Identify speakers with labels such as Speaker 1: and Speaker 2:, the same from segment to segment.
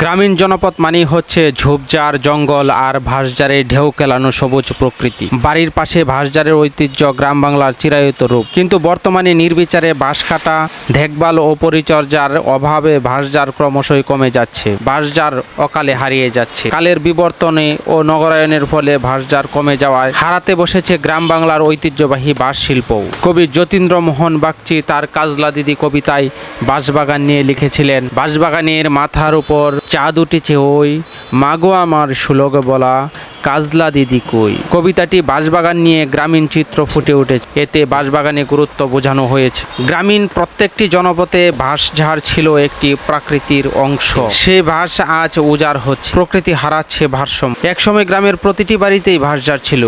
Speaker 1: গ্রামীণ জনপদ মানেই হচ্ছে ঝোপঝাড়, জঙ্গল আর ভাসজারে ঢেউ কেলানো সবুজ প্রকৃতি। বাড়ির পাশে ভাসজারের ঐতিহ্য গ্রাম বাংলার চিরায়ত রূপ। কিন্তু বর্তমানে নির্বিচারে বাঁশ কাটা, দেখভাল ও পরিচর্যার অভাবে ভাসজার ক্রমশই কমে যাচ্ছে। বাঁশজার অকালে হারিয়ে যাচ্ছে। কালের বিবর্তনে ও নগরায়নের ফলে ভাসজার কমে যাওয়ায় হারাতে বসেছে গ্রাম বাংলার ঐতিহ্যবাহী বাঁশ শিল্প কবি যতীন্দ্র মোহন বাগচি তার কাজলা দিদি কবিতায় বাঁশবাগান নিয়ে লিখেছিলেন, বাঁশবাগানের মাথার উপর চাঁদ উঠেছে ওই। মাগো আমার সুলগ বলা, কাজলা দিদি কই? কবিতাটি বাঁশবাগান নিয়ে গ্রামীণ চিত্র ফুটে উঠেছে। এতে বাঁশবাগানে গুরুত্ব বোঝানো হয়েছে। গ্রামীণ প্রত্যেকটি জনপথে বাঁশঝাড় ছিল একটি প্রাকৃতির অংশ। সে বাঁশ আজ উজাড় হচ্ছে। প্রকৃতি হারাচ্ছে ভারসাম্য। একসময় গ্রামের প্রতিটি বাড়িতেই বাঁশঝাড় ছিল।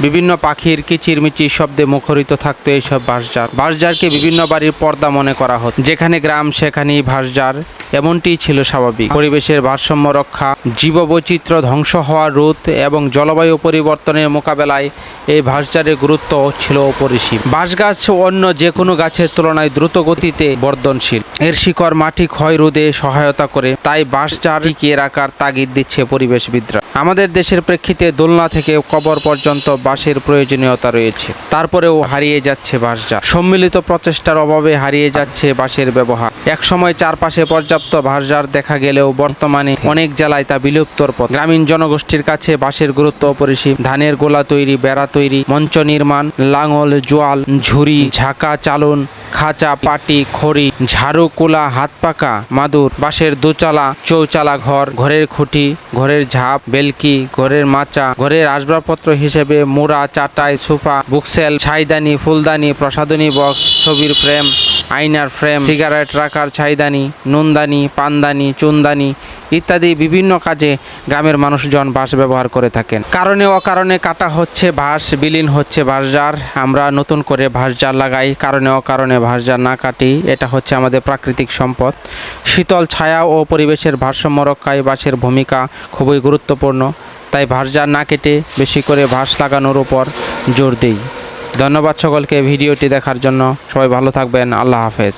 Speaker 1: বিভিন্ন পাখির কিচিরমিচির শব্দে মুখরিত থাকতো এইসব বাঁশঝাড়। বাঁশঝাড়কে বিভিন্ন বাড়ির পর্দা মনে করা হতো। যেখানে গ্রাম, সেখানেই বাঁশঝাড়। এমনটিই ছিল স্বাভাবিক। পরিবেশের ভারসাম্য রক্ষা, জীববৈচিত্র্য ধ্বংস হওয়ার রোধ এবং জলবায়ু পরিবর্তনের মোকাবেলায় এই বাঁশঝাড়ের গুরুত্ব ছিল অপরিসীম। বাঁশ গাছ অন্য যে কোনো গাছের তুলনায় দ্রুত গতিতে বর্ধনশীল। এর শিকড় মাটি ক্ষয় রোধে সহায়তা করে, তাই বাঁশঝাড় টিকিয়ে রাখার তাগিদ দিচ্ছে পরিবেশবিদরা। আমাদের দেশের প্রেক্ষিতে দোলনা থেকে কবর পর্যন্ত বাঁশের প্রয়োজনীয়তা রয়েছে। তারপরেও হারিয়ে যাচ্ছে বাঁশঝাড়। সম্মিলিত প্রচেষ্টার অভাবে হারিয়ে যাচ্ছে বাঁশের ব্যবহার। একসময় চারপাশে পর্যাপ্ত ভাসজার দেখা গেলেও বর্তমানে অনেক জেলায় তা বিলুপ্তর পথ। গ্রামীণ জনগোষ্ঠীর কাছে বাঁশের গুরুত্ব অপরিসীম। ধানের গোলা তৈরি, বেড়া তৈরি, মঞ্চ নির্মাণ, লাঙল, জোয়াল, ঝুড়ি, ঝাঁকা, চালন খাঁচা, পাটি, খড়ি, ঝাড়ু, কুলা, হাত পাকা, মাদুর, বাঁশের দোচালা, চৌচালা ঘর, ঘরের খুঁটি, ঘরের ঝাপ, বেলকি, ঘরের মাচা, ঘরের আসবাবপত্র হিসেবে মোড়া, চাটাই, সোফা, বুকসেল, ছাইদানি, ফুলদানি প্রসাদনী বক্স, ছবির ফ্রেম। আয়নার ফ্রেম সিগারেট রাখার ছাইদানি, নুনদানি, পানদানি, চুনদানি ইত্যাদি বিভিন্ন কাজে গ্রামের মানুষজন বাঁশ ব্যবহার করে থাকেন। কারণে অকারণে কাটা হচ্ছে বাঁশ, বিলীন হচ্ছে বাঁশজার আমরা নতুন করে বাঁশজার লাগাই, কারণে অকারণে বাঁশজার না কাটি, এটা হচ্ছে আমাদের প্রাকৃতিক সম্পদ। শীতল ছায়া ও পরিবেশের ভারসাম্য রক্ষায় বাঁশের ভূমিকা খুবই গুরুত্বপূর্ণ। তাই বাঁশজার না কেটে বেশি করে ভাঁস লাগানোর উপর জোর দিই। ধন্যবাদ সকলকে ভিডিওটি দেখার জন্য। সবাই ভালো থাকবেন। আল্লাহ হাফেজ।